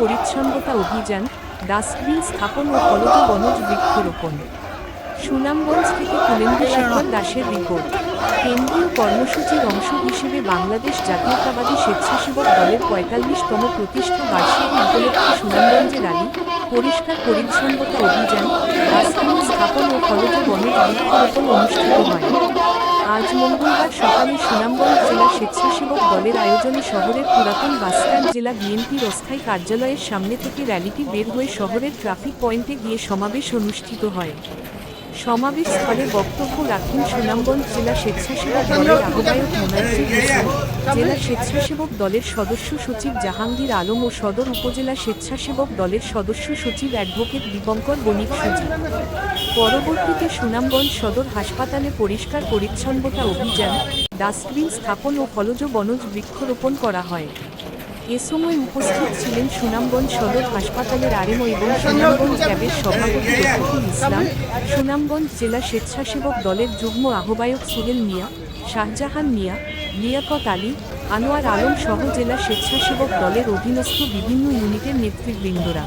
পরিচ্ছন্নতা অভিযান, ডাস্টবিন স্থাপন ও ফলজ বনজ বৃক্ষরোপণ। সুনামগঞ্জ থেকে কুলেন্দু শেখর দাসের রিপোর্ট। কেন্দ্রীয় কর্মসূচির অংশ হিসেবে বাংলাদেশ জাতীয়তাবাদী স্বেচ্ছাসেবক দলের পঁয়তাল্লিশতম প্রতিষ্ঠা বার্ষিকী উপলক্ষে সুনামগঞ্জে রালি পরিষ্কার পরিচ্ছন্নতা অভিযান, ডাস্টবিন স্থাপন ও ফলজ বনজ বৃক্ষরোপণ অনুষ্ঠিত হয়। আজ মঙ্গলবার সকালে সুনামগঞ্জ স্বেচ্ছাসেবক দলের আয়োজনে শহরের পুরাতন বাসস্ট্যান্ড জেলা বিএনপির অস্থায়ী কার্যালয়ের সামনে থেকে র্যালিটি বের হয়ে শহরের ট্রাফিক পয়েন্টে গিয়ে সমাবেশ অনুষ্ঠিত হয়। সমাবেশ স্থলে বক্তব্য রাখেন সুনামগঞ্জ জেলা স্বেচ্ছাসেবক দলের আহ্বায়ক জেলা স্বেচ্ছাসেবক দলের সদস্য সচিব জাহাঙ্গীর আলম ও সদর উপজেলা স্বেচ্ছাসেবক দলের সদস্য সচিব অ্যাডভোকেট দীপঙ্কর বণিক সুজিত পরবর্তীতে সুনামগঞ্জ সদর হাসপাতালে পরিষ্কার পরিচ্ছন্নতা অভিযান, ডাস্টবিন স্থাপন ও ফলজ বনজ বৃক্ষরোপণ করা হয়। এ সময় উপস্থিত ছিলেন সুনামগঞ্জ সদর হাসপাতালের আরএমও এবং সুনামগঞ্জ ক্যাবের সভাপতি ইসলাম, সুনামগঞ্জ জেলা স্বেচ্ছাসেবক দলের যুগ্ম আহ্বায়ক সুহেল মিয়া, শাহজাহান মিয়া, লিয়াকত আলী, আনোয়ার আলম সহ জেলা স্বেচ্ছাসেবক দলের অধীনস্থ বিভিন্ন ইউনিটের নেতৃবৃন্দরা।